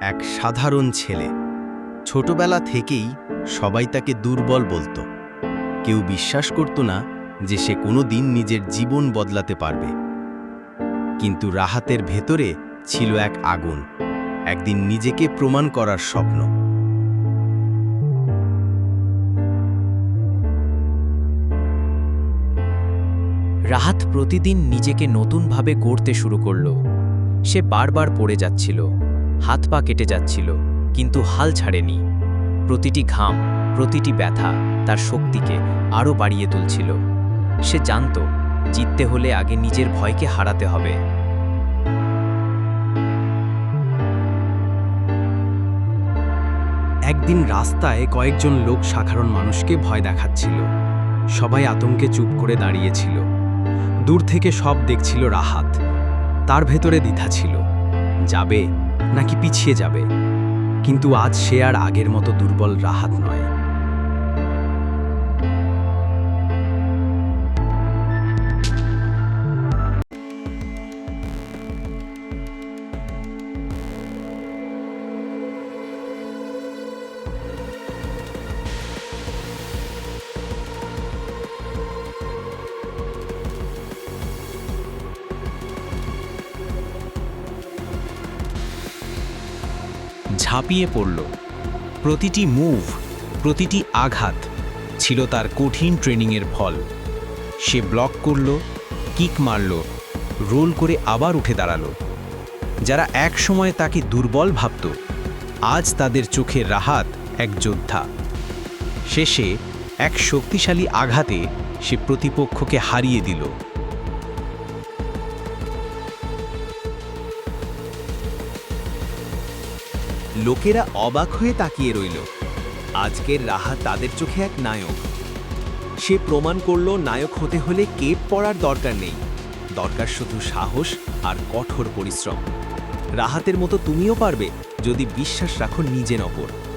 এক সাধারণ ছেলে। ছোটবেলা থেকেই সবাই তাকে দুর্বল বলতো। কেউ বিশ্বাস করত না যে সে কোনো দিন নিজের জীবন বদলাতে পারবে। কিন্তু রাহাতের ভেতরে ছিল এক আগুন, একদিন নিজেকে প্রমাণ করার স্বপ্ন। রাহাত প্রতিদিন নিজেকে নতুনভাবে গড়তে শুরু করল। সে বারবার পড়ে যাচ্ছিল। হাত পা কেটে যাচ্ছিল, কিন্তু হাল ছাড়েনি। প্রতিটি ঘাম, প্রতিটি ব্যথা তার শক্তিকে আরও বাড়িয়ে তুলছিল। সে জানত, জিততে হলে আগে নিজের ভয়কে হারাতে হবে। একদিন রাস্তায় কয়েকজন লোক সাধারণ মানুষকে ভয় দেখাচ্ছিল। সবাই আতঙ্কে চুপ করে দাঁড়িয়েছিল। দূর থেকে সব দেখছিল রাহাত। তার ভেতরে দ্বিধা ছিল। যাবে নাকি পিছিয়ে যাবে। কিন্তু আজ সে আর আগের মতো দুর্বল রাহাত নয়। ঝাঁপিয়ে পড়ল। প্রতিটি মুভ প্রতিটি আঘাত ছিল তার কঠিন ট্রেনিংয়ের ফল। সে ব্লক করল কিক মারল রোল করে আবার উঠে দাঁড়াল। যারা এক সময় তাকে দুর্বল ভাবত, আজ তাদের চোখে রাহাত এক যোদ্ধা। শেষে এক শক্তিশালী আঘাতে সে প্রতিপক্ষকে হারিয়ে দিল। লোকেরা অবাক হয়ে তাকিয়ে রইল। আজকের রাহা তাদের চোখে এক নায়ক। সে প্রমাণ করল নায়ক হতে হলে কেপ পড়ার দরকার নেই। দরকার শুধু সাহস আর কঠোর পরিশ্রম। রাহাতের মতো তুমিও পারবে যদি বিশ্বাস রাখো নিজের ওপর।